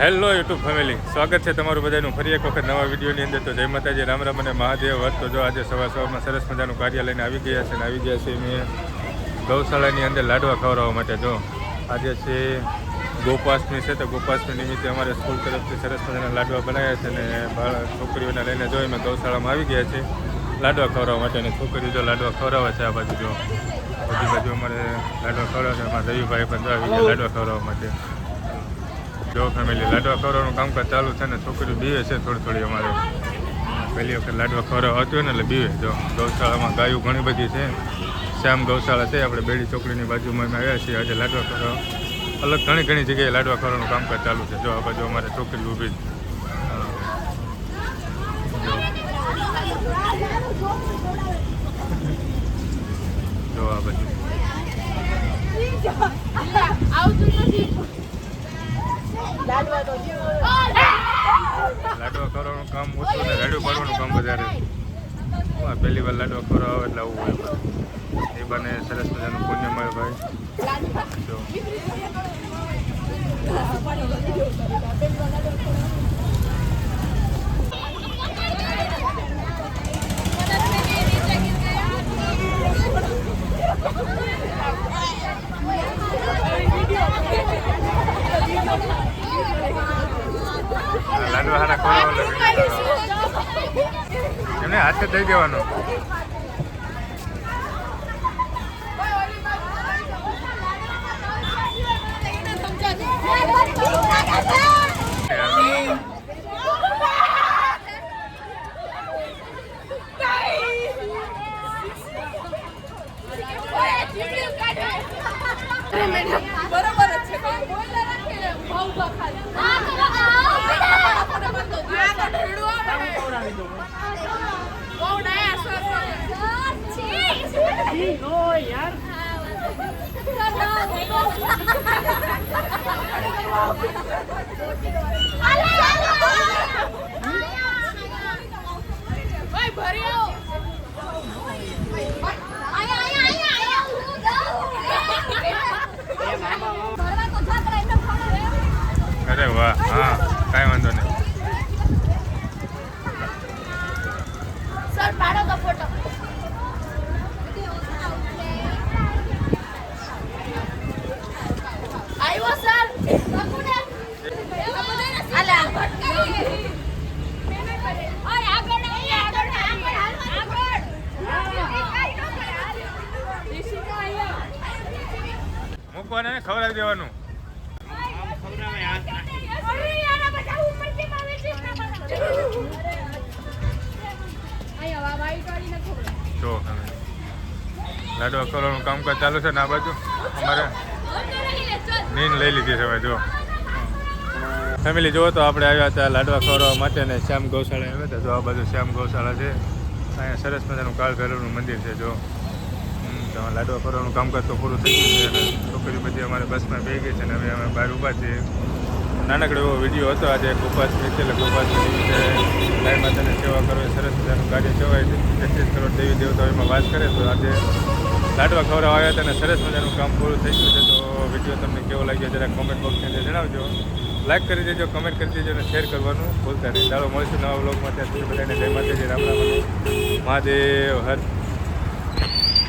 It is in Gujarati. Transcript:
હેલો યુટ્યુબ ફેમિલી સ્વાગત છે તમારું બધાનું. ફરી એક વખત નવા વિડીયોની અંદર તો જય માતાજી, રામ રામ અને મહાદેવ. વત તો જો આજે સવાર સવારમાં સરસ મજાનું કાર્ય લઈને આવી ગયા છે. અને આવી ગયા છે મેં ગૌશાળાની અંદર લાડવા ખવડાવવા માટે. જો, આજે છે ગોપાષ્ટમી છે, તો ગોપાષ્ટમી નિમિત્તે અમારે સ્કૂલ તરફથી સરસ મજાના લાડવા બનાવ્યા છે અને બાળક છોકરીઓને લઈને જો અમે ગૌશાળામાં આવી ગયા છે લાડવા ખવડાવવા માટે. અને છોકરીઓ જો લાડવા ખવડાવે છે આ બાજુ જો. બધી બાજુ અમારે લાડવા ખવડાવે છે. અમારા રવિભાઈ પણ આવી ગયા લાડવા ખવડાવવા માટે. જો ફેમિલી લાડવા ખવડાવવાનું કામકાજ ચાલુ છે ને છોકરીઓ બીવે છે થોડી થોડી અમારે. પહેલી વખત લાડવા ખવડાવવા હતું ને એટલે બીવે. જો ગૌશાળામાં ગાયો ઘણી બધી છે. શ્યામ ગૌશાળા છે, આપણે બેડી ચોકડીની બાજુમાં અમે આવ્યા છીએ આજે લાડવા ખવડાવવા અલગ ઘણી ઘણી જગ્યાએ લાડવા ખવડાવવાનું કામકાજ ચાલુ છે. જો આ બાજુ અમારે છોકરી ઊભી છે. જો આ બાજુ આવતું નથી લાડવાનો જીવ લાડવા ખવડાવવાનું કામ ઓછું ને લાડુ પાડવાનું કામ વધારે હા, પહેલી વાર લાડવા ખવડાવે એટલે આવું હોય. એ બને સરસ મજાનું પુણ્ય મળે ભાઈ. જો. હાથે દઈ દેવાનું બરોબર અરે વાહ હા કાંઈ વાંધો નહીં. મૂકવાને ખવડાવી દેવાનું. જો લાડવા ખવડાવવાનું કામકાજ ચાલુ છે ને આ બાજુ? અમારે નીન લઈ લીધી છે હવે, જો. ફેમિલી જુઓ તો આપણે આવ્યા હતા લાડવા ખવડાવવા માટે ને શ્યામ ગૌશાળા આવ્યા હતા. જો, આ બાજુ શ્યામ ગૌશાળા છે. અહીંયા સરસ મજાનું કાળ ભૈરવનું મંદિર છે, જો. તો લાડવા ફરવાનું કામકાજ તો પૂરું થઈ ગયું છે અને છોકરી બધી અમારે બસમાં બે ગઈ છે અને હવે અમે બહાર ઊભા છીએ. નાનકડો એવો વીડિયો હતો, આજે ગોપાસ એટલે ગોપાસ ગાય માતાને સેવા કરવી, સરસ મજાનું કાર્ય કહેવાય છે. તેત્રીસ કરોડ દેવી દેવતાઓ એમાં વાસ કરે તો આજે લાડવા ખવડાવ આવ્યા હતા અને સરસ મજાનું કામ પૂરું થઈ ગયું છે. તો વીડિયો તમને કેવો લાગ્યો જરા કોમેન્ટ બોક્સની અંદર જણાવજો. લાઈક કરી દેજો કમેન્ટ કરી દેજો અને શેર કરવાનું ભૂલતા નહીં. ચાલો, મળીશું નવા બ્લોગમાં ત્યાં સુધી બધાને જય માતાજી, રામ રામ મહાદેવ, હર